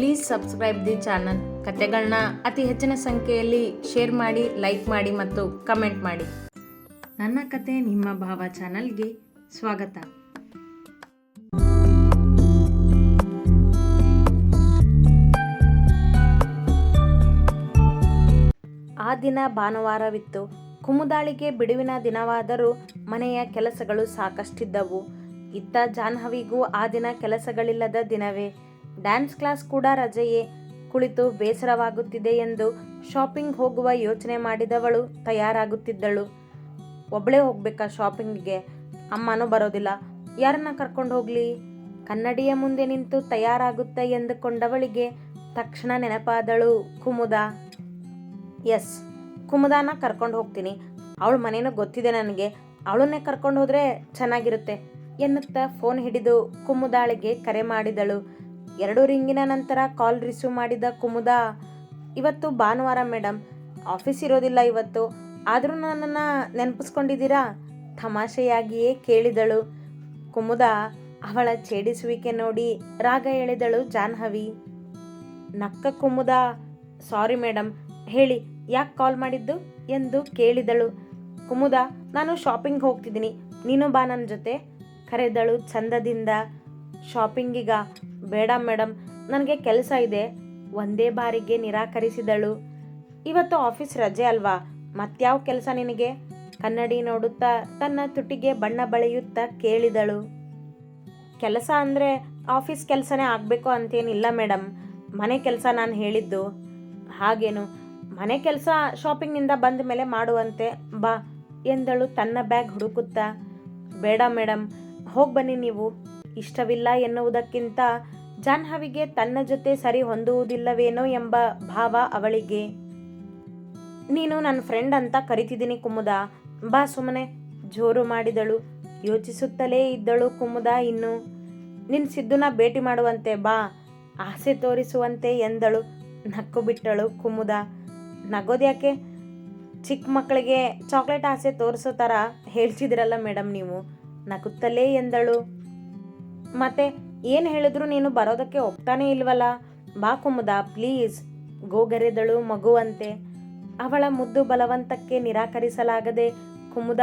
Please subscribe the channel ಕತೆಗಳನ್ನ ಅತಿ ಹೆಚ್ಚಿನ ಸಂಖ್ಯೆಯಲ್ಲಿ ಶೇರ್ ಮಾಡಿ ಲೈಕ್ ಮಾಡಿ ಮತ್ತು ಕಮೆಂಟ್ ಮಾಡಿ. ನನ್ನ ಕತೆ ನಿಮ್ಮ ಭಾವ ಚಾನಲ್ಗೆ ಸ್ವಾಗತ. ಆ ದಿನ ಭಾನುವಾರವಿತ್ತು. ಕುಮುದಾಳಿಗೆ ಬಿಡುವಿನ ದಿನವಾದರೂ ಮನೆಯ ಕೆಲಸಗಳು ಸಾಕಷ್ಟಿದ್ದವು. ಇತ್ತ ಜಾಹ್ನವಿಗೂ ಆ ದಿನ ಕೆಲಸಗಳಿಲ್ಲದ ದಿನವೇ. ಡ್ಯಾನ್ಸ್ ಕ್ಲಾಸ್ ಕೂಡ ರಜೆಯೇ. ಕುಳಿತು ಬೇಸರವಾಗುತ್ತಿದೆ ಎಂದು ಶಾಪಿಂಗ್ ಹೋಗುವ ಯೋಚನೆ ಮಾಡಿದವಳು ತಯಾರಾಗುತ್ತಿದ್ದಳು. ಒಬ್ಬಳೇ ಹೋಗ್ಬೇಕಾ ಶಾಪಿಂಗ್ಗೆ? ಅಮ್ಮನೂ ಬರೋದಿಲ್ಲ. ಯಾರನ್ನ ಕರ್ಕೊಂಡು ಹೋಗ್ಲಿ? ಕನ್ನಡಿಯ ಮುಂದೆ ನಿಂತು ತಯಾರಾಗುತ್ತೆ ಎಂದುಕೊಂಡವಳಿಗೆ ತಕ್ಷಣ ನೆನಪಾದಳು ಕುಮುದ. ಎಸ್, ಕುಮುದಾನ ಕರ್ಕೊಂಡು ಹೋಗ್ತೀನಿ. ಅವಳ ಮನೇನೂ ಗೊತ್ತಿದೆ ನನಗೆ. ಅವಳನ್ನೇ ಕರ್ಕೊಂಡು ಹೋದ್ರೆ ಚೆನ್ನಾಗಿರುತ್ತೆ ಎನ್ನುತ್ತಾ ಫೋನ್ ಹಿಡಿದು ಕುಮುದಾಳಿಗೆ ಕರೆ ಮಾಡಿದಳು. ಎರಡು ರಿಂಗಿನ ನಂತರ ಕಾಲ್ ರಿಸೀವ್ ಮಾಡಿದ ಕುಮುದ, ಇವತ್ತು ಭಾನುವಾರ ಮೇಡಮ್ ಆಫೀಸ್ ಇರೋದಿಲ್ಲ ಇವತ್ತು. ಆದರೂ ನನ್ನನ್ನು ನೆನಪಿಸ್ಕೊಂಡಿದ್ದೀರಾ? ತಮಾಷೆಯಾಗಿಯೇ ಕೇಳಿದಳು ಕುಮುದ. ಅವಳ ಛೇಡಿಸುವಿಕೆ ನೋಡಿ ರಾಗ ಎಳೆದಳು ಜಾಹ್ನವಿ. ನಕ್ಕ ಕುಮುದ, ಸಾರಿ ಮೇಡಮ್ ಹೇಳಿ, ಯಾಕೆ ಕಾಲ್ ಮಾಡಿದ್ದು? ಎಂದು ಕೇಳಿದಳು ಕುಮುದ. ನಾನು ಶಾಪಿಂಗ್ ಹೋಗ್ತಿದ್ದೀನಿ. ನೀನು ಬಾ ನನ್ನ ಜೊತೆ, ಕರೆದಳು ಚಂದದಿಂದ. ಶಾಪಿಂಗಿಗ? ಬೇಡ ಮೇಡಮ್ ನನಗೆ ಕೆಲಸ ಇದೆ. ಒಂದೇ ಬಾರಿಗೆ ನಿರಾಕರಿಸಿದಳು. ಇವತ್ತು ಆಫೀಸ್ ರಜೆ ಅಲ್ವಾ? ಮತ್ಯಾವ ಕೆಲಸ ನಿನಗೆ? ಕನ್ನಡಿ ನೋಡುತ್ತಾ ತನ್ನ ತುಟಿಗೆ ಬಣ್ಣ ಬಳಿಯುತ್ತಾ ಕೇಳಿದಳು. ಕೆಲಸ ಅಂದರೆ ಆಫೀಸ್ ಕೆಲಸನೇ ಆಗಬೇಕು ಅಂತೇನಿಲ್ಲ ಮೇಡಮ್ ಮನೆ ಕೆಲಸ ನಾನು ಹೇಳಿದ್ದು. ಹಾಗೇನು? ಮನೆ ಕೆಲಸ ಶಾಪಿಂಗ್ನಿಂದ ಬಂದ ಮೇಲೆ ಮಾಡುವಂತೆ ಬಾ ಎಂದಳು ತನ್ನ ಬ್ಯಾಗ್ ಹುಡುಕುತ್ತಾ. ಬೇಡ ಮೇಡಮ್ ಹೋಗಿ ಬನ್ನಿ ನೀವು. ಇಷ್ಟವಿಲ್ಲ ಎನ್ನುವುದಕ್ಕಿಂತ ಜಾಹ್ನವಿಗೆ ತನ್ನ ಜೊತೆ ಸರಿ ಹೊಂದುವುದಿಲ್ಲವೇನೋ ಎಂಬ ಭಾವ ಅವಳಿಗೆ. ನೀನು ನನ್ನ ಫ್ರೆಂಡ್ ಅಂತ ಕರಿತಿದ್ದೀನಿ ಕುಮುದ. ಬಾ ಸುಮ್ಮನೆ ಜೋರು ಮಾಡಿದಳು. ಯೋಚಿಸುತ್ತಲೇ ಇದ್ದಳು ಕುಮುದ ಇನ್ನು. ನಿನ್ನ ಸಿದ್ದುನ ಭೇಟಿ ಮಾಡುವಂತೆ ಬಾ. ಆಸೆ ತೋರಿಸುವಂತೆ ಎಂದಳು. ನಕ್ಕು ಬಿಟ್ಟಳು ಕುಮುದ. ನಗೋದ್ಯಾಕೆ ಚಿಕ್ಕ ಮಕ್ಕಳಿಗೆ ಚಾಕ್ಲೇಟ್ ಆಸೆ ತೋರಿಸೋ ಥರ ಹೇಳ್ತಿದ್ರಲ್ಲ ಮೇಡಮ್ ನೀವು. ನಗುತ್ತಲೇ ಎಂದಳು. ಮತ್ತೆ ಏನು ಹೇಳಿದ್ರು ನೀನು ಬರೋದಕ್ಕೆ ಒಪ್ತಾನೇ ಇಲ್ವಲ್ಲ? ಬಾ ಕುಮುದ ಪ್ಲೀಸ್ ಗೋಗರೆದಳು ಮಗುವಂತೆ. ಅವಳ ಮುದ್ದು ಬಲವಂತಕ್ಕೆ ನಿರಾಕರಿಸಲಾಗದೆ, ಕುಮುದ,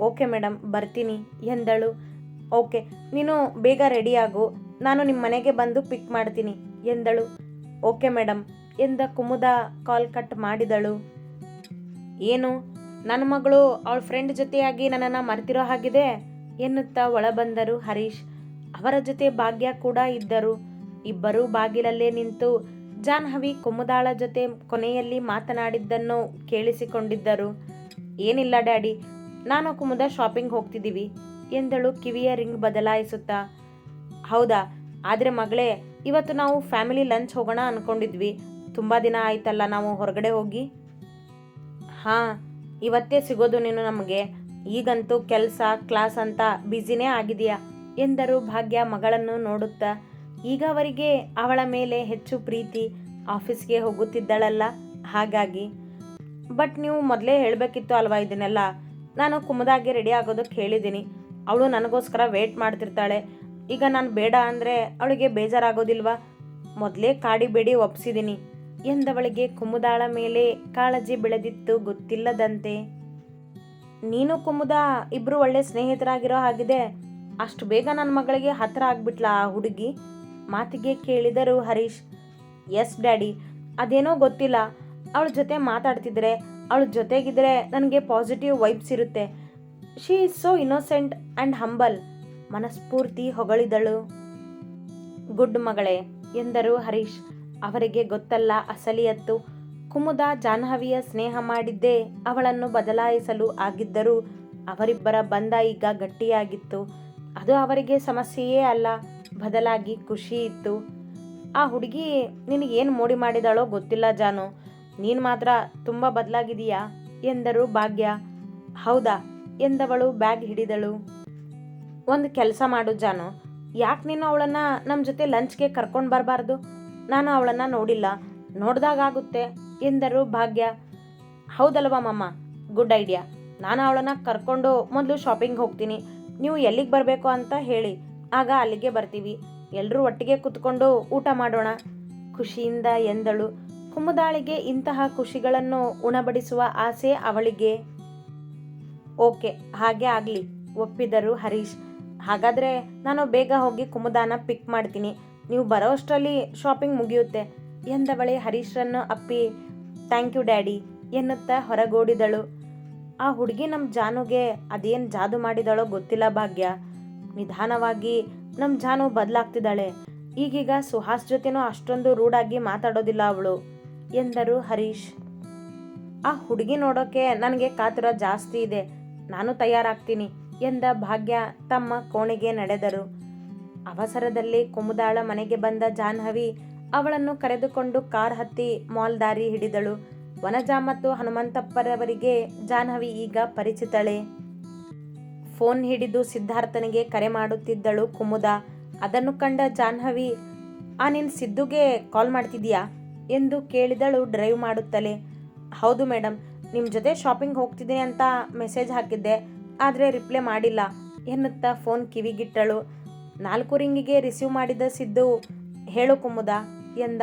ಓಕೆ ಮೇಡಮ್ ಬರ್ತೀನಿ, ಎಂದಳು. ಓಕೆ, ನೀನು ಬೇಗ ರೆಡಿಯಾಗು. ನಾನು ನಿಮ್ಮ ಮನೆಗೆ ಬಂದು ಪಿಕ್ ಮಾಡ್ತೀನಿ, ಎಂದಳು. ಓಕೆ ಮೇಡಮ್ ಎಂದ ಕುಮುದ ಕಾಲ್ ಕಟ್ ಮಾಡಿದಳು. ಏನು? ನನ್ನ ಮಗಳು ಅವಳ ಫ್ರೆಂಡ್ ಜೊತೆಯಾಗಿ ನನ್ನನ್ನು ಮರ್ತಿರೋ ಹಾಗಿದೆ? ಎನ್ನುತ್ತಾ ಒಳಬಂದರು ಹರೀಶ್. ಅವರ ಜೊತೆ ಭಾಗ್ಯ ಕೂಡ ಇದ್ದರು. ಇಬ್ಬರೂ ಬಾಗಿಲಲ್ಲೇ ನಿಂತು ಜಾಹ್ನವಿ ಕುಮುದಾಳ ಜೊತೆ ಕೊನೆಯಲ್ಲಿ ಮಾತನಾಡಿದ್ದನ್ನು ಕೇಳಿಸಿಕೊಂಡಿದ್ದರು. ಏನಿಲ್ಲ ಡ್ಯಾಡಿ, ನಾನು ಕುಮುದ ಶಾಪಿಂಗ್ ಹೋಗ್ತಿದ್ದೀವಿ, ಎಂದಳು ಕಿವಿಯ ರಿಂಗ್ ಬದಲಾಯಿಸುತ್ತಾ. ಹೌದಾ, ಆದರೆ ಮಗಳೇ, ಇವತ್ತು ನಾವು ಫ್ಯಾಮಿಲಿ ಲಂಚ್ ಹೋಗೋಣ ಅಂದ್ಕೊಂಡಿದ್ವಿ ತುಂಬ ದಿನ ಆಯ್ತಲ್ಲ ನಾವು ಹೊರಗಡೆ ಹೋಗಿ? ಹಾಂ, ಇವತ್ತೇ ಸಿಗೋದು ನೀನು ನಮಗೆ. ಈಗಂತೂ ಕೆಲಸ, ಕ್ಲಾಸ್ ಅಂತ ಬ್ಯುಸಿನೇ ಆಗಿದೆಯಾ ಎಂದರು ಭಾಗ್ಯ ಮಗಳನ್ನು ನೋಡುತ್ತಾ, ಈಗ ಅವರಿಗೆ ಅವಳ ಮೇಲೆ ಹೆಚ್ಚು ಪ್ರೀತಿ, ಆಫೀಸ್ಗೆ ಹೋಗುತ್ತಿದ್ದಳಲ್ಲ, ಹಾಗಾಗಿ. ಬಟ್ ನೀವು ಮೊದಲೇ ಹೇಳಬೇಕಿತ್ತು ಅಲ್ವಾ ಇದನ್ನೆಲ್ಲ? ನಾನು ಕುಮದಾಗಿ ರೆಡಿ ಆಗೋದಕ್ಕೆ ಹೇಳಿದ್ದೀನಿ. ಅವಳು ನನಗೋಸ್ಕರ ವೇಟ್ ಮಾಡ್ತಿರ್ತಾಳೆ. ಈಗ ನಾನು ಬೇಡ ಅಂದರೆ ಅವಳಿಗೆ ಬೇಜಾರಾಗೋದಿಲ್ವಾ? ಮೊದಲೇ ಕಾಡಿ ಬೇಡಿ ಒಪ್ಸಿದ್ದೀನಿ ಎಂದವಳಿಗೆ ಕುಮುದಾಳ ಮೇಲೆ ಕಾಳಜಿ ಬೆಳೆದಿತ್ತು ಗೊತ್ತಿಲ್ಲದಂತೆ. ನೀನು ಕುಮುದ ಇಬ್ಬರು ಒಳ್ಳೆ ಸ್ನೇಹಿತರಾಗಿರೋ ಹಾಗಿದೆ ಅಷ್ಟು ಬೇಗ ನನ್ನ ಮಗಳಿಗೆ ಹತ್ರ ಆಗ್ಬಿಟ್ಲ ಆ ಹುಡುಗಿ? ಮಾತಿಗೆ ಕೇಳಿದರು ಹರೀಶ್. ಎಸ್ ಡ್ಯಾಡಿ ಅದೇನೋ ಗೊತ್ತಿಲ್ಲ. ಅವಳ ಜೊತೆ ಮಾತಾಡ್ತಿದ್ರೆ, ಅವಳ ಜೊತೆಗಿದ್ರೆ ನನಗೆ ಪಾಸಿಟಿವ್ ವೈಬ್ಸ್ ಇರುತ್ತೆ. She is so innocent and humble ಮನಸ್ಫೂರ್ತಿ ಹೊಗಳಿದಳು. ಗುಡ್ ಮಗಳೇ, ಎಂದರು ಹರೀಶ್. ಅವರಿಗೆ ಗೊತ್ತಲ್ಲ ಅಸಲಿಯತ್ತು. ಕುಮುದ ಜಾಹ್ನವಿಯ ಸ್ನೇಹ ಮಾಡಿದ್ದೇ ಅವಳನ್ನು ಬದಲಾಯಿಸಲು ಆಗಿದ್ದರೂ ಅವರಿಬ್ಬರ ಬಂಧ ಈಗ ಗಟ್ಟಿಯಾಗಿತ್ತು. ಅದು ಅವರಿಗೆ ಸಮಸ್ಯೆಯೇ ಅಲ್ಲ. ಬದಲಾಗಿ ಖುಷಿ ಇತ್ತು. ಆ ಹುಡುಗಿ ನಿನಗೇನು ಮೋಡಿ ಮಾಡಿದಾಳೋ ಗೊತ್ತಿಲ್ಲ ಜಾನು. ನೀನು ಮಾತ್ರ ತುಂಬ ಬದಲಾಗಿದೀಯಾ? ಎಂದರು ಭಾಗ್ಯ. ಹೌದಾ? ಎಂದವಳು ಬ್ಯಾಗ್ ಹಿಡಿದಳು. ಒಂದು ಕೆಲಸ ಮಾಡು ಜಾನು. ಯಾಕೆ ನೀನು ಅವಳನ್ನು ನಮ್ಮ ಜೊತೆ ಲಂಚ್ಗೆ ಕರ್ಕೊಂಡು ಬರಬಾರ್ದು? ನಾನು ಅವಳನ್ನು ನೋಡಿಲ್ಲ. ನೋಡಿದಾಗುತ್ತೆ ಎಂದರು ಭಾಗ್ಯ. ಹೌದಲ್ವಾ ಮಮ್ಮ ಗುಡ್ ಐಡಿಯಾ. ನಾನು ಅವಳನ್ನು ಕರ್ಕೊಂಡು ಮೊದಲು ಶಾಪಿಂಗ್ ಹೋಗ್ತೀನಿ. ನೀವು ಎಲ್ಲಿಗೆ ಬರಬೇಕು ಅಂತ ಹೇಳಿ. ಆಗ ಅಲ್ಲಿಗೆ ಬರ್ತೀವಿ. ಎಲ್ಲರೂ ಒಟ್ಟಿಗೆ ಕುತ್ಕೊಂಡು ಊಟ ಮಾಡೋಣ. ಖುಷಿಯಿಂದ ಎಂದಳು. ಕುಮುದಾಳಿಗೆ ಇಂತಹ ಖುಷಿಗಳನ್ನು ಉಣಬಡಿಸುವ ಆಸೆ ಅವಳಿಗೆ. ಓಕೆ, ಹಾಗೆ ಆಗಲಿ, ಒಪ್ಪಿದರು ಹರೀಶ್. ಹಾಗಾದರೆ ನಾನು ಬೇಗ ಹೋಗಿ ಕುಮುದಾನ ಪಿಕ್ ಮಾಡ್ತೀನಿ. ನೀವು ಬರೋಷ್ಟರಲ್ಲಿ ಶಾಪಿಂಗ್ ಮುಗಿಯುತ್ತೆ ಎಂದವಳೆ ಹರೀಶ್ರನ್ನು ಅಪ್ಪಿ. ಥ್ಯಾಂಕ್ ಯು ಡ್ಯಾಡಿ ಎನ್ನುತ್ತಾ ಹೊರಗೋಡಿದಳು. ಆ ಹುಡುಗಿ ನಮ್ಮ ಜಾನುಗೆ ಅದೇನು ಜಾದು ಮಾಡಿದಾಳೋ ಗೊತ್ತಿಲ್ಲ ಭಾಗ್ಯ. ನಿಧಾನವಾಗಿ ನಮ್ಮ ಜಾನು ಬದಲಾಗ್ತಿದ್ದಾಳೆ. ಈಗೀಗ ಸುಹಾಸ್ ಜೊತೆನೂ ಅಷ್ಟೊಂದು ರೂಢಾಗಿ ಮಾತಾಡೋದಿಲ್ಲ ಅವಳು, ಎಂದರು ಹರೀಶ್. ಆ ಹುಡುಗಿ ನೋಡೋಕೆ ನನಗೆ ಕಾತುರ ಜಾಸ್ತಿ ಇದೆ. ನಾನು ತಯಾರಾಗ್ತೀನಿ ಎಂದ ಭಾಗ್ಯ ತಮ್ಮ ಕೋಣೆಗೆ ನಡೆದರು. ಅವಸರದಲ್ಲಿ ಕುಮುದಾಳ ಮನೆಗೆ ಬಂದ ಜಾಹ್ನವಿ ಅವಳನ್ನು ಕರೆದುಕೊಂಡು ಕಾರ್ ಹತ್ತಿ ಮಾಲ್ ದಾರಿ ಹಿಡಿದಳು. ವನಜ ಮತ್ತು ಹನುಮಂತಪ್ಪರವರಿಗೆ ಜಾಹ್ನವಿ ಈಗ ಪರಿಚಿತಳೆ. ಫೋನ್ ಹಿಡಿದು ಸಿದ್ಧಾರ್ಥನಿಗೆ ಕರೆ ಮಾಡುತ್ತಿದ್ದಳು ಕುಮುದ. ಅದನ್ನು ಕಂಡ ಜಾಹ್ನವಿ, ಆ, ನಿನ್ ಸಿದ್ದುಗೆ ಕಾಲ್ ಮಾಡ್ತಿದ್ಯಾ? ಎಂದು ಕೇಳಿದಳು ಡ್ರೈವ್ ಮಾಡುತ್ತಲೇ. ಹೌದು ಮೇಡಮ್ ನಿಮ್ಮ ಜೊತೆ ಶಾಪಿಂಗ್ ಹೋಗ್ತಿದ್ದೀನಿ ಅಂತ ಮೆಸೇಜ್ ಹಾಕಿದ್ದೆ. ಆದರೆ ರಿಪ್ಲೈ ಮಾಡಿಲ್ಲ, ಎನ್ನುತ್ತಾ ಫೋನ್ ಕಿವಿಗಿಟ್ಟಳು. ನಾಲ್ಕು ರಿಂಗಿಗೆ ರಿಸೀವ್ ಮಾಡಿದ ಸಿದ್ದು, ಹೇಳು ಕುಮುದ, ಎಂದ.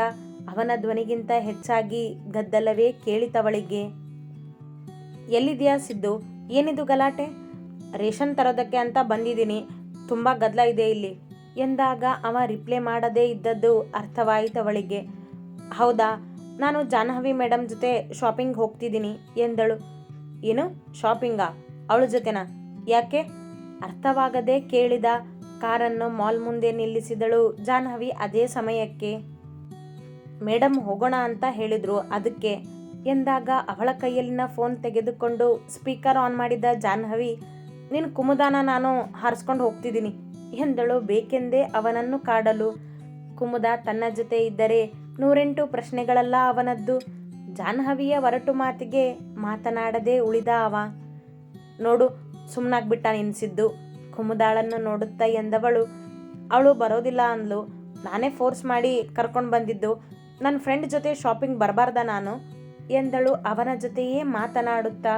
ಅವನ ಧ್ವನಿಗಿಂತ ಹೆಚ್ಚಾಗಿ ಗದ್ದಲವೇ ಕೇಳಿತವಳಿಗೆ ಎಲ್ಲಿದೆಯಾ ಸಿದ್ದು? ಏನಿದು ಗಲಾಟೆ? ರೇಷನ್ ತರೋದಕ್ಕೆ ಅಂತ ಬಂದಿದ್ದೀನಿ. ತುಂಬ ಗದ್ದಲ ಇದೆ ಇಲ್ಲಿ. ಎಂದಾಗ ಅವ ರಿಪ್ಲೈ ಮಾಡದೇ ಇದ್ದದ್ದು ಅರ್ಥವಾಯಿತವಳಿಗೆ ಹೌದಾ? ನಾನು ಜಾಹ್ನವಿ ಮೇಡಮ್ ಜೊತೆ ಶಾಪಿಂಗ್ ಹೋಗ್ತಿದ್ದೀನಿ ಎಂದಳು. ಏನು? ಶಾಪಿಂಗಾ? ಅವಳ ಜೊತೆನಾ? ಯಾಕೆ? ಅರ್ಥವಾಗದೆ ಕೇಳಿದ ಕಾರನ್ನು ಮಾಲ್ ಮುಂದೆ ನಿಲ್ಲಿಸಿದಳು ಜಾಹ್ನವಿ ಅದೇ ಸಮಯಕ್ಕೆ. ಮೇಡಮ್ ಹೋಗೋಣ ಅಂತ ಹೇಳಿದ್ರು. ಅದಕ್ಕೆ ಎಂದಾಗ ಅವಳ ಕೈಯಲ್ಲಿನ ಫೋನ್ ತೆಗೆದುಕೊಂಡು ಸ್ಪೀಕರ್ ಆನ್ ಮಾಡಿದ ಜಾಹ್ನವಿ ನಿನ್ನ ಕುಮುದಾನ ನಾನು ಹಾರಿಸ್ಕೊಂಡು ಹೋಗ್ತಿದ್ದೀನಿ. ಎಂದಳು ಬೇಕೆಂದೇ ಅವನನ್ನು ಕಾಡಲು. ಕುಮುದ ತನ್ನ ಜೊತೆ ಇದ್ದರೆ ನೂರೆಂಟು ಪ್ರಶ್ನೆಗಳೆಲ್ಲ ಅವನದ್ದು. ಜಾಹ್ನವಿಯ ಒರಟು ಮಾತಿಗೆ ಮಾತನಾಡದೆ ಉಳಿದ ಅವ. ನೋಡು ಸುಮ್ಮನಾಗ್ಬಿಟ್ಟ ನಿನ್ಸಿದ್ದು ಕುಮುದಾಳನ್ನು ನೋಡುತ್ತಾ ಎಂದವಳು. ಅವಳು ಬರೋದಿಲ್ಲ ಅಂದ್ಲು. ನಾನೇ ಫೋರ್ಸ್ ಮಾಡಿ ಕರ್ಕೊಂಡು ಬಂದಿದ್ದು. ನನ್ನ ಫ್ರೆಂಡ್ ಜೊತೆ ಶಾಪಿಂಗ್ ಬರಬಾರ್ದ ನಾನು? ಎಂದಳು. ಅವನ ಜೊತೆಯೇ ಮಾತನಾಡುತ್ತಾ,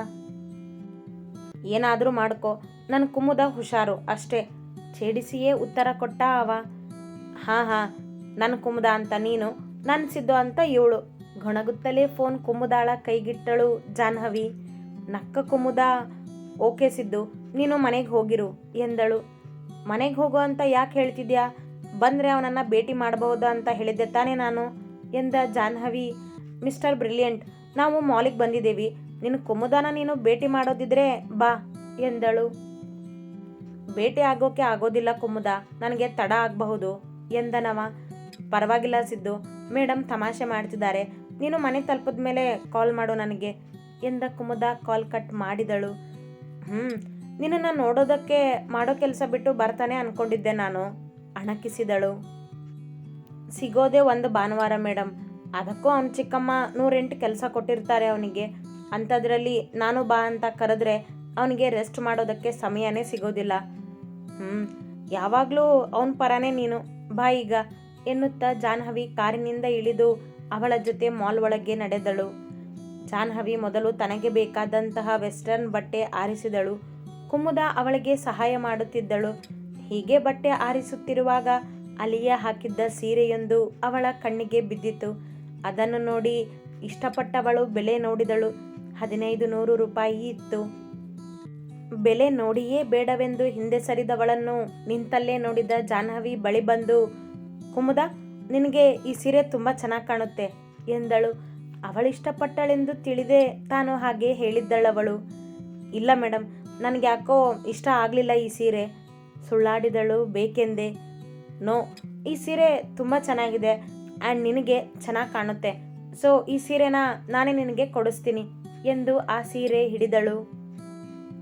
ಏನಾದರೂ ಮಾಡ್ಕೊ. ನನ್ನ ಕುಮುದ ಹುಷಾರು ಅಷ್ಟೇ. ಛೇಡಿಸಿಯೇ ಉತ್ತರ ಕೊಟ್ಟ ಅವ. ಹಾಂ ಹಾಂ ನನ್ನ ಕುಮುದ ಅಂತ ನೀನು? ನನ್ನ ಸಿದ್ದು ಅಂತ ಇವಳು. ಗೊಣಗುತ್ತಲೇ ಫೋನ್ ಕುಮುದಾಳ ಕೈಗಿಟ್ಟಳು ಜಾಹ್ನವಿ. ನಕ್ಕ ಕುಮುದ, ಓಕೆ ಸಿದ್ದು, ನೀನು ಮನೆಗೆ ಹೋಗಿರು, ಎಂದಳು. ಮನೆಗೆ ಹೋಗು ಅಂತ ಯಾಕೆ ಹೇಳ್ತಿದ್ಯಾ? ಬಂದರೆ ಅವನನ್ನು ಭೇಟಿ ಮಾಡಬಹುದು ಅಂತ ಹೇಳಿದ್ದೆ ತಾನೇ ನಾನು. ಎಂದ ಜಾಹ್ನವಿ, ಮಿಸ್ಟರ್ ಬ್ರಿಲಿಯಂಟ್, ನಾವು ಮಾಲಿಗೆ ಬಂದಿದ್ದೀವಿ. ನಿನ್ನ ಕುಮುದಾನ ನೀನು ಭೇಟಿ ಮಾಡೋದಿದ್ರೆ ಬಾ, ಎಂದಳು. ಭೇಟಿ ಆಗೋಕೆ ಆಗೋದಿಲ್ಲ ಕುಮುದ ನನಗೆ ತಡ ಆಗಬಹುದು ಎಂದನವ ಪರವಾಗಿಲ್ಲ ಸಿದ್ದು ಮೇಡಮ್ ತಮಾಷೆ ಮಾಡ್ತಿದ್ದಾರೆ. ನೀನು ಮನೆ ತಲುಪಿದ ಮೇಲೆ ಕಾಲ್ ಮಾಡು ನನಗೆ, ಎಂದ ಕುಮುದ ಕಾಲ್ ಕಟ್ ಮಾಡಿದಳು. ಹ್ಞೂ ನಿನ್ನನ್ನು ನೋಡೋದಕ್ಕೆ ಮಾಡೋ ಕೆಲಸ ಬಿಟ್ಟು ಬರ್ತಾನೆ ಅನ್ಕೊಂಡಿದ್ದೆ ನಾನು, ಅಣಕಿಸಿದಳು. ಸಿಗೋದೇ ಒಂದು ಭಾನುವಾರ ಮೇಡಮ್ ಅದಕ್ಕೂ ಅವ್ನ ಚಿಕ್ಕಮ್ಮ ನೂರೆಂಟು ಕೆಲಸ ಕೊಟ್ಟಿರ್ತಾರೆ ಅವನಿಗೆ. ಅಂಥದ್ರಲ್ಲಿ ನಾನು ಬಾ ಅಂತ ಕರೆದ್ರೆ ಅವನಿಗೆ ರೆಸ್ಟ್ ಮಾಡೋದಕ್ಕೆ ಸಮಯನೇ ಸಿಗೋದಿಲ್ಲ. ಹ್ಞೂ ಯಾವಾಗಲೂ ಅವನ ಪರನೇ ನೀನು. ಬಾ ಈಗ, ಎನ್ನುತ್ತಾ ಜಾಹ್ನವಿ ಕಾರಿನಿಂದ ಇಳಿದು ಅವಳ ಜೊತೆ ಮಾಲ್ ಒಳಗೆ ನಡೆದಳು. ಜಾಹ್ನವಿ ಮೊದಲು ತನಗೆ ಬೇಕಾದಂತಹ ವೆಸ್ಟರ್ನ್ ಬಟ್ಟೆ ಆರಿಸಿದಳು. ಕುಮುದ ಅವಳಿಗೆ ಸಹಾಯ ಮಾಡುತ್ತಿದ್ದಳು. ಹೀಗೆ ಬಟ್ಟೆ ಆರಿಸುತ್ತಿರುವಾಗ ಅಲಿಯ ಹಾಕಿದ್ದ ಸೀರೆಯೊಂದು ಅವಳ ಕಣ್ಣಿಗೆ ಬಿದ್ದಿತು. ಅದನ್ನು ನೋಡಿ ಇಷ್ಟಪಟ್ಟವಳು ಬೆಲೆ ನೋಡಿದಳು. ಹದಿನೈದು ನೂರು ರೂಪಾಯಿ ಇತ್ತು. ಬೆಲೆ ನೋಡಿಯೇ ಬೇಡವೆಂದು ಹಿಂದೆ ಸರಿದವಳನ್ನು ನಿಂತಲ್ಲೇ ನೋಡಿದ ಜಾಹ್ನವಿ ಬಳಿ ಬಂದು, ಕುಮುದ, ನಿನಗೆ ಈ ಸೀರೆ ತುಂಬ ಚೆನ್ನಾಗಿ ಕಾಣುತ್ತೆ ಎಂದಳು. ಅವಳಿಷ್ಟಪಟ್ಟಳೆಂದು ತಿಳಿದೇ ತಾನು ಹಾಗೆ ಹೇಳಿದ್ದಳವಳು. ಇಲ್ಲ ಮೇಡಮ್ ನನಗೆ ಯಾಕೋ ಇಷ್ಟ ಆಗಲಿಲ್ಲ ಈ ಸೀರೆ. ಸುಳ್ಳಾಡಿದಳು ಬೇಕೆಂದೆ. ನೋ, ಈ ಸೀರೆ ತುಂಬ ಚೆನ್ನಾಗಿದೆ ಆ್ಯಂಡ್ ನಿನಗೆ ಚೆನ್ನಾಗಿ ಕಾಣುತ್ತೆ. ಸೊ ಈ ಸೀರೆನ ನಾನೇ ನಿನಗೆ ಕೊಡಿಸ್ತೀನಿ ಎಂದು ಆ ಸೀರೆ ಹಿಡಿದಳು.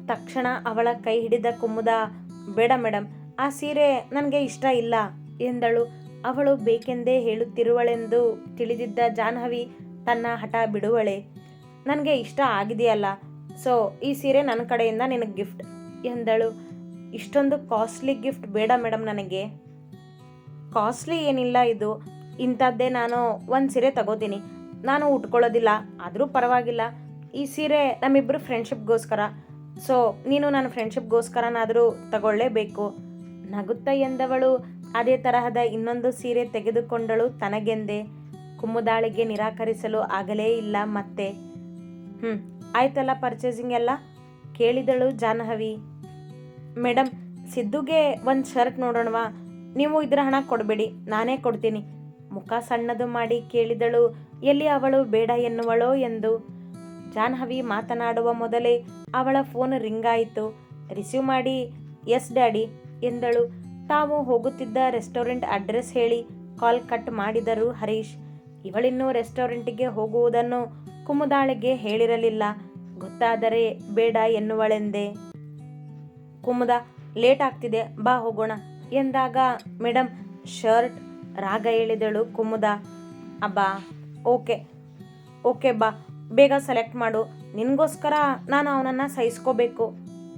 ತಕ್ಷಣ ಅವಳ ಕೈ ಹಿಡಿದ ಕುಮ್ಮುದ ಬೇಡ ಮೇಡಮ್ ಆ ಸೀರೆ ನನಗೆ ಇಷ್ಟ ಇಲ್ಲ ಎಂದಳು. ಅವಳು ಬೇಕೆಂದೇ ಹೇಳುತ್ತಿರುವಳೆಂದು ತಿಳಿದಿದ್ದ ಜಾಹ್ನವಿ ತನ್ನ ಹಠ ಬಿಡುವಳೆ. ನನಗೆ ಇಷ್ಟ ಆಗಿದೆಯಲ್ಲ ಸೊ ಈ ಸೀರೆ ನನ್ನ ಕಡೆಯಿಂದ ನಿನಗೆ ಗಿಫ್ಟ್ ಎಂದಳು. ಇಷ್ಟೊಂದು ಕಾಸ್ಟ್ಲಿ ಗಿಫ್ಟ್ ಬೇಡ ಮೇಡಮ್ ನನಗೆ. ಕಾಸ್ಟ್ಲಿ ಏನಿಲ್ಲ ಇದು. ಇಂಥದ್ದೇ ನಾನು ಒಂದು ಸೀರೆ ತಗೋತೀನಿ. ನಾನು ಉಟ್ಕೊಳ್ಳೋದಿಲ್ಲ, ಆದರೂ ಪರವಾಗಿಲ್ಲ. ಈ ಸೀರೆ ನಮ್ಮಿಬ್ಬರು ಫ್ರೆಂಡ್ಶಿಪ್ಗೋಸ್ಕರ ಸೊ ನೀನು ನನ್ನ ಫ್ರೆಂಡ್ಶಿಪ್ಗೋಸ್ಕರನಾದರೂ ತಗೊಳ್ಳೇಬೇಕು. ನಗುತ್ತ ಎಂದವಳು, ಅದೇ ತರಹದ ಇನ್ನೊಂದು ಸೀರೆ ತೆಗೆದುಕೊಂಡಳು ತನಗೆಂದೆ. ಕುಮ್ಮುದಾಳಿಗೆ ನಿರಾಕರಿಸಲು ಆಗಲೇ ಇಲ್ಲ ಮತ್ತೆ. ಹ್ಞೂ ಆಯ್ತಲ್ಲ ಪರ್ಚೇಸಿಂಗ್ ಎಲ್ಲ? ಕೇಳಿದಳು ಜಾಹ್ನವಿ. ಮೇಡಮ್ ಸಿದ್ದುಗೆ ಒಂದು ಶರ್ಟ್ ನೋಡೋಣವಾ? ನೀವು ಇದರ ಹಣ ಕೊಡಬೇಡಿ, ನಾನೇ ಕೊಡ್ತೀನಿ. ಮುಖ ಸಣ್ಣದು ಮಾಡಿ ಕೇಳಿದಳು, ಎಲ್ಲಿ ಅವಳು ಬೇಡ ಎನ್ನುವಳೋ ಎಂದು. ಜಾಹ್ನವಿ ಮಾತನಾಡುವ ಮೊದಲೇ ಅವಳ ಫೋನ್ ರಿಂಗ್ ಆಯಿತು. ರಿಸೀವ್ ಮಾಡಿ, ಎಸ್, ಡ್ಯಾಡಿ, ಎಂದಳು. ತಾವು ಹೋಗುತ್ತಿದ್ದ ರೆಸ್ಟೋರೆಂಟ್ ಅಡ್ರೆಸ್ ಹೇಳಿ ಕಾಲ್ ಕಟ್ ಮಾಡಿದರು ಹರೀಶ್. ಇವಳಿನ್ನೂ ರೆಸ್ಟೋರೆಂಟಿಗೆ ಹೋಗುವುದನ್ನು ಕುಮುದಾಳಿಗೆ ಹೇಳಿರಲಿಲ್ಲ. ಗೊತ್ತಾದರೆ ಬೇಡ ಎನ್ನುವಳೆಂದೆ. ಕುಮುದ, ಲೇಟ್ ಆಗ್ತಿದೆ, ಬಾ ಹೋಗೋಣ. ಎಂದಾಗ ಮೇಡಮ್ ಶರ್ಟ್ ರಾಗ ಹೇಳಿದಳು ಕುಮುದ. ಅಬ್ಬಾ, ಓಕೆ ಓಕೆ ಬಾ, ಬೇಗ ಸೆಲೆಕ್ಟ್ ಮಾಡು. ನಿನಗೋಸ್ಕರ ನಾನು ಅವನನ್ನು ಸಹಿಸ್ಕೋಬೇಕು.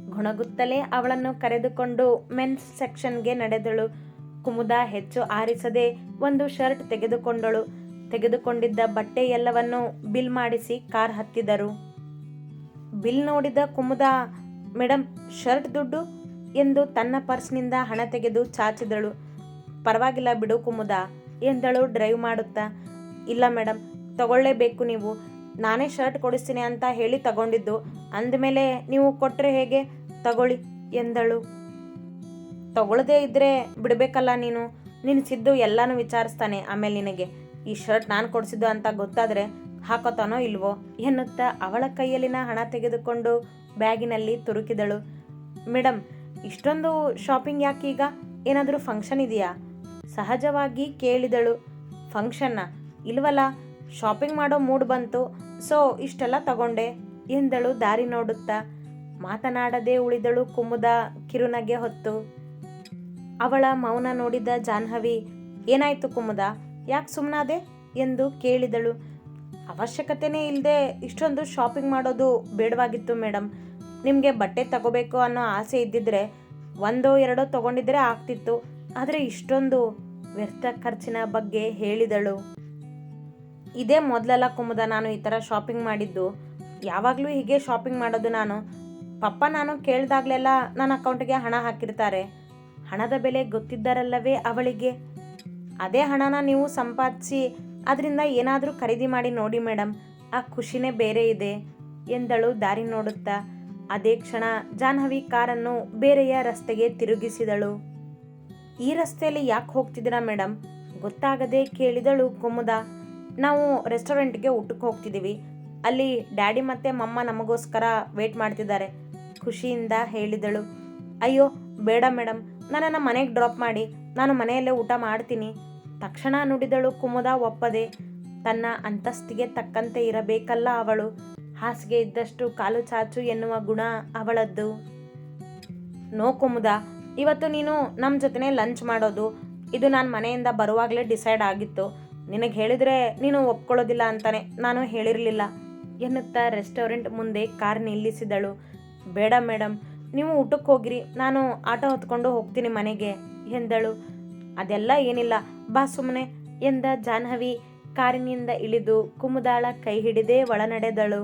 ಗುಣಗುತ್ತಲೇ ಅವಳನ್ನು ಕರೆದುಕೊಂಡು ಮೆನ್ಸ್ ಸೆಕ್ಷನ್ಗೆ ನಡೆದಳು. ಕುಮುದ ಹೆಚ್ಚು ಆರಿಸದೆ ಒಂದು ಶರ್ಟ್ ತೆಗೆದುಕೊಂಡಳು. ತೆಗೆದುಕೊಂಡಿದ್ದ ಬಟ್ಟೆ ಎಲ್ಲವನ್ನು ಬಿಲ್ ಮಾಡಿಸಿ ಕಾರ್ ಹತ್ತಿದರು. ಬಿಲ್ ನೋಡಿದ ಕುಮುದ ಮೇಡಮ್ ಶರ್ಟ್ ದುಡ್ಡು ಎಂದು ತನ್ನ ಪರ್ಸ್ನಿಂದ ಹಣ ತೆಗೆದು ಚಾಚಿದಳು. ಪರವಾಗಿಲ್ಲ ಬಿಡು ಕುಮುದ, ಎಂದಳು ಡ್ರೈವ್ ಮಾಡುತ್ತಾ. ಇಲ್ಲ ಮೇಡಮ್ ತಗೊಳ್ಳೇಬೇಕು ನೀವು. ನಾನೇ ಶರ್ಟ್ ಕೊಡಿಸ್ತೀನಿ ಅಂತ ಹೇಳಿ ತಗೊಂಡಿದ್ದು. ಅಂದಮೇಲೆ ನೀವು ಕೊಟ್ಟರೆ ಹೇಗೆ? ತಗೊಳ್ಳಿ, ಎಂದಳು. ತಗೊಳ್ಳದೇ ಇದ್ದರೆ ಬಿಡಬೇಕಲ್ಲ ನೀನು. ನಿನ್ನ ಸಿದ್ದು ಎಲ್ಲನೂ ವಿಚಾರಿಸ್ತಾನೆ ಆಮೇಲೆ ನಿನಗೆ. ಈ ಶರ್ಟ್ ನಾನು ಕೊಡಿಸಿದ್ದು ಅಂತ ಗೊತ್ತಾದರೆ ಹಾಕೋತಾನೋ ಇಲ್ವೋ? ಎನ್ನುತ್ತಾ ಅವಳ ಕೈಯಲ್ಲಿನ ಹಣ ತೆಗೆದುಕೊಂಡು ಬ್ಯಾಗಿನಲ್ಲಿ ತುರುಕಿದಳು. ಮೇಡಮ್ ಇಷ್ಟೊಂದು ಶಾಪಿಂಗ್ ಯಾಕೆ ಈಗ ಏನಾದರೂ ಫಂಕ್ಷನ್ ಇದೆಯಾ? ಸಹಜವಾಗಿ ಕೇಳಿದಳು. ಫಂಕ್ಷನ್ನ ಇಲ್ವಲ್ಲ ಶಾಪಿಂಗ್ ಮಾಡೋ ಮೂಡ್ ಬಂತು. ಸೊ ಇಷ್ಟೆಲ್ಲ ತಗೊಂಡೆ ಎಂದಳು ದಾರಿ ನೋಡುತ್ತಾ. ಮಾತನಾಡದೆ ಉಳಿದಳು ಕುಮುದ ಕಿರುನಗೆ ಹೊತ್ತು. ಅವಳ ಮೌನ ನೋಡಿದ ಜಾಹ್ನವಿ, ಏನಾಯ್ತು ಕುಮುದ? ಯಾಕೆ ಸುಮ್ಮನಾದೆ ಎಂದು ಕೇಳಿದಳು. ಅವಶ್ಯಕತೆನೇ ಇಲ್ಲದೆ ಇಷ್ಟೊಂದು ಶಾಪಿಂಗ್ ಮಾಡೋದು ಬೇಡವಾಗಿತ್ತು ಮೇಡಮ್ ನಿಮಗೆ ಬಟ್ಟೆ ತಗೋಬೇಕು ಅನ್ನೋ ಆಸೆ ಇದ್ದಿದ್ರೆ ಒಂದೋ ಎರಡೋ ತಗೊಂಡಿದ್ರೆ ಆಗ್ತಿತ್ತು. ಆದರೆ ಇಷ್ಟೊಂದು ವ್ಯರ್ಥ ಖರ್ಚಿನ ಬಗ್ಗೆ ಹೇಳಿದಳು. ಇದೇ ಮೊದಲೆಲ್ಲ ಕುಮುದ, ನಾನು ಈ ಥರ ಶಾಪಿಂಗ್ ಮಾಡಿದ್ದು. ಯಾವಾಗಲೂ ಹೀಗೆ ಶಾಪಿಂಗ್ ಮಾಡೋದು ನಾನು. ಪಪ್ಪ ನಾನು ಕೇಳಿದಾಗಲೆಲ್ಲ ನನ್ನ ಅಕೌಂಟ್ಗೆ ಹಣ ಹಾಕಿರ್ತಾರೆ. ಹಣದ ಬೆಲೆ ಗೊತ್ತಿದ್ದರಲ್ಲವೇ ಅವಳಿಗೆ? ಅದೇ ಹಣನ ನೀವು ಸಂಪಾದಿಸಿ ಅದರಿಂದ ಏನಾದರೂ ಖರೀದಿ ಮಾಡಿ ನೋಡಿ ಮೇಡಮ್ ಆ ಖುಷಿನೇ ಬೇರೆ ಇದೆ ಎಂದಳು ದಾರಿ ನೋಡುತ್ತಾ. ಅದೇ ಕ್ಷಣ ಜಾಹ್ನವಿ ಕಾರನ್ನು ಬೇರೆಯ ರಸ್ತೆಗೆ ತಿರುಗಿಸಿದಳು. ಈ ರಸ್ತೆಯಲ್ಲಿ ಯಾಕೆ ಹೋಗ್ತಿದ್ದೀರಾ ಮೇಡಮ್ ಗೊತ್ತಾಗದೆ ಕೇಳಿದಳು ಕುಮುದ. ನಾವು ರೆಸ್ಟೋರೆಂಟ್ಗೆ ಊಟಕ್ಕೆ ಹೋಗ್ತಿದ್ದೀವಿ. ಅಲ್ಲಿ ಡ್ಯಾಡಿ ಮತ್ತು ಮಮ್ಮ ನಮಗೋಸ್ಕರ ವೇಟ್ ಮಾಡ್ತಿದ್ದಾರೆ, ಖುಷಿಯಿಂದ ಹೇಳಿದಳು. ಅಯ್ಯೋ, ಬೇಡ ಮೇಡಮ್ ನನ್ನನ್ನು ಮನೆಗೆ ಡ್ರಾಪ್ ಮಾಡಿ, ನಾನು ಮನೆಯಲ್ಲೇ ಊಟ ಮಾಡ್ತೀನಿ. ತಕ್ಷಣ ನುಡಿದಳು ಕುಮುದ ಒಪ್ಪದೆ. ತನ್ನ ಅಂತಸ್ತಿಗೆ ತಕ್ಕಂತೆ ಇರಬೇಕಲ್ಲ ಅವಳು. ಹಾಸಿಗೆ ಇದ್ದಷ್ಟು ಕಾಲು ಚಾಚು ಎನ್ನುವ ಗುಣ ಅವಳದ್ದು. ನೋ ಕುಮುದ, ಇವತ್ತು ನೀನು ನಮ್ಮ ಜೊತೆನೇ ಲಂಚ್ ಮಾಡೋದು. ಇದು ನಾನು ಮನೆಯಿಂದ ಬರುವಾಗಲೇ ಡಿಸೈಡ್ ಆಗಿತ್ತು. ನಿನಗೆ ಹೇಳಿದರೆ ನೀನು ಒಪ್ಕೊಳ್ಳೋದಿಲ್ಲ ಅಂತಾನೆ ನಾನು ಹೇಳಿರಲಿಲ್ಲ. ಎನ್ನುತ್ತಾ ರೆಸ್ಟೋರೆಂಟ್ ಮುಂದೆ ಕಾರ್ ನಿಲ್ಲಿಸಿದಳು. ಬೇಡ ಮೇಡಮ್ ನೀವು ಊಟಕ್ಕೆ ಹೋಗಿರಿ, ನಾನು ಆಟೋ ಹೊತ್ಕೊಂಡು ಹೋಗ್ತೀನಿ ಮನೆಗೆ ಎಂದಳು. ಅದೆಲ್ಲ ಏನಿಲ್ಲ, ಬಾ ಸುಮ್ಮನೆ ಎಂದ ಜಾಹ್ನವಿ ಕಾರಿನಿಂದ ಇಳಿದು ಕುಮುದಾಳ ಕೈ ಹಿಡಿದೇ ಒಳನಡೆದಳು.